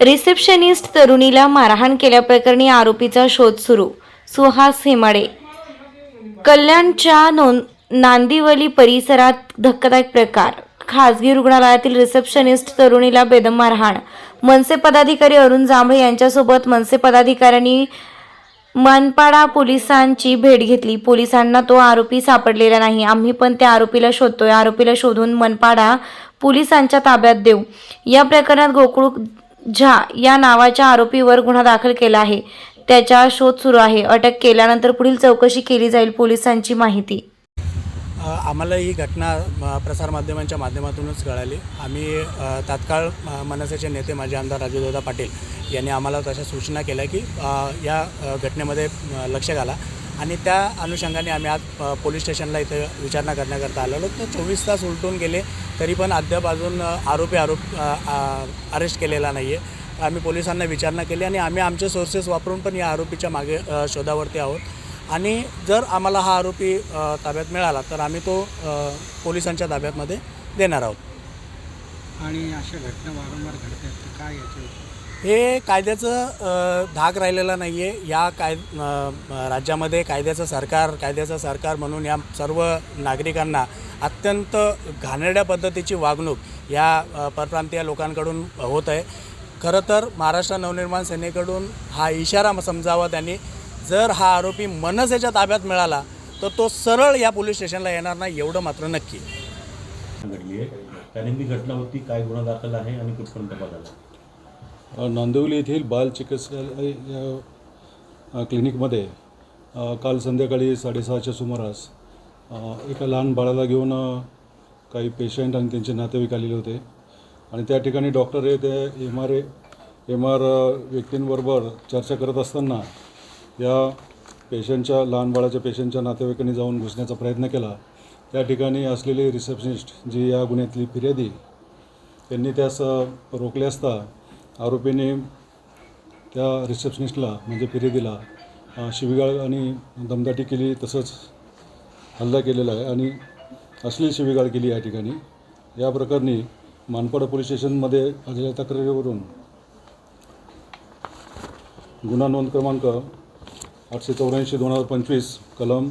Receptionist तरुणीला मारहाण केल्याप्रकरणी आरोपीचा शोध सुरू. सुहास हेमाडे. कल्याणच्या नोंद नांदिवली परिसरात धक्कादायक प्रकार. खासगी रुग्णालयातील रिसेप्शनिस्ट तरुणीला बेदम मारहाण. मनसे पदाधिकारी अरुण जांभळे यांच्यासोबत मनसे पदाधिकाऱ्यांनी मनपाडा पोलिसांची भेट घेतली. पोलिसांना तो आरोपी सापडलेला नाही. आम्ही पण त्या आरोपीला शोधतोय. आरोपीला शोधून मनपाडा पोलिसांच्या ताब्यात देऊ. या प्रकरणात गोकुळ झा या नावाच्या आरोपीवर गुन्हा दाखल केला आहे. त्याचा शोध सुरू आहे. अटक केल्यानंतर पुढील चौकशी केली जाईल पोलिसांची माहिती. आम्हाला ही घटना प्रसारमाध्यमांच्या माध्यमातूनच कळाली. आम्ही तात्काळ मनसेचे नेते माजी आमदार राजूदादा पाटील यांनी आम्हाला तशा सूचना केल्या की या घटनेमध्ये लक्ष घाला. आणि त्या अनुषंगाने आम्ही आज पोलीस स्टेशनला इथं विचारणा करण्याकरता आलेलो तर चोवीस तास उलटून गेले तरी पण अद्याप अजून आरोपी आरोप अरेस्ट केलेला नाही आहे आम्ही पोलिसांना विचारणा केली आणि आम्ही आमचे सोर्सेस वापरून पण या आरोपीच्या मागे शोधावरती आहोत. आणि जर आम्हाला हा आरोपी ताब्यात मिळाला तर आम्ही तो पोलिसांच्या ताब्यातमध्ये देणार आहोत. आणि अशा घटना वारंवार घडतात काय याचे हे कायद्याचं धाक राहिलेला नाही आहे या काय राज्यामध्ये कायद्याचं सरकार कायद्याचं सरकार म्हणून या सर्व नागरिकांना अत्यंत घाणेरड्या पद्धतीची वागणूक या परप्रांतीय लोकांकडून होत आहे. खरं तर महाराष्ट्र नवनिर्माण सेनेकडून हा इशारा समजावा त्यांनी. जर हा आरोपी मनसेच्या ताब्यात मिळाला तर तो सरळ या पोलीस स्टेशनला येणार नाही एवढं मात्र नक्की. घडली आहे. त्या नेमकी घटना होती काय गुन्हा दाखल आहे आणि कुठपर्यंत तपास झाला नांदिवली येथील बाल चिकित्सालय क्लिनिकमध्ये काल संध्याकाळी साडेसहाच्या सुमारास एका लहान बाळाला घेऊन काही पेशंट आणि त्यांचे नातेवाईक आलेले होते. आणि त्या ठिकाणी डॉक्टर हे ते M R A M R व्यक्तींबरोबर चर्चा करत असताना या पेशंटच्या लहान बाळाच्या पेशंटच्या नातेवाईकांनी जाऊन घुसण्याचा प्रयत्न केला. त्या ठिकाणी असलेली रिसेप्शनिस्ट जी या गुन्ह्यातली फिर्यादी त्यांनी त्यास रोखले असता आरोपीने त्या रिसेप्शनिस्टला म्हणजे फिर्यादीला शिवीगाळ आणि दमदाटी केली तसंच हल्ला केलेला आहे आणि असली शिवीगाळ केली या ठिकाणी. या प्रकरणी मानपाडा पोलीस स्टेशनमध्ये आलेल्या तक्रारीवरून गुन्हा नोंद क्रमांक आठशे चौऱ्याऐंशी दोन हजार पंचवीस कलम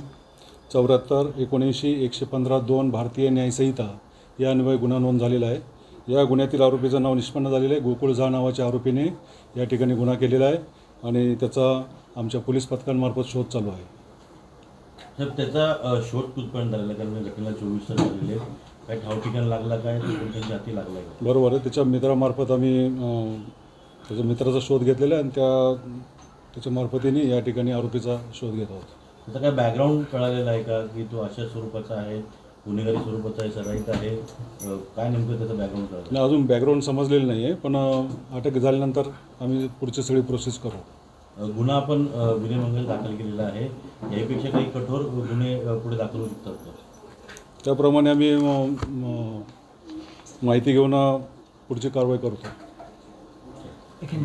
चौऱ्याहत्तर एकोणऐंशी एकशे पंधरा दोन भारतीय न्यायसंहिता या गुन्हा नोंद झालेला आहे. या गुन्ह्यातील आरोपीचं नाव निष्पन्न झालेलं आहे. गोकुळ झा नावाच्या आरोपीने या ठिकाणी गुन्हा केलेला आहे आणि त्याचा आमच्या पोलीस पथकांमार्फत शोध चालू आहे. तर त्याचा शोध कुठपर्यंत झालेला? कारण या घटनेला चोवीस तास झालेले. काही ठाव ठिकाण लागला काय? तो कोणत्या हाती लागला आहे बरोबर आहे. त्याच्या मित्रामार्फत आम्ही अं, त्याच्या मित्राचा शोध घेतलेला आहे आणि त्या त्याच्या मार्फतीने या ठिकाणी आरोपीचा शोध घेत आहोत. त्याचा काय बॅकग्राऊंड कळालेला आहे का की तो अशा स्वरूपाचा आहे? गुन्हेगारी स्वरूपाचा आहे सराईत आहे. काय नेमकं त्याचं बॅकग्राऊंड आणि अजून बॅकग्राऊंड समजलेलं नाही आहे पण अटक झाल्यानंतर आम्ही पुढची सगळी प्रोसेस करू. गुन्हा आपण अ, विनयमंगल दाखल केलेला आहे. यापेक्षा काही कठोर गुन्हे पुढे दाखल होऊ शकतात त्याप्रमाणे आम्ही माहिती घेऊन पुढची कारवाई करतो.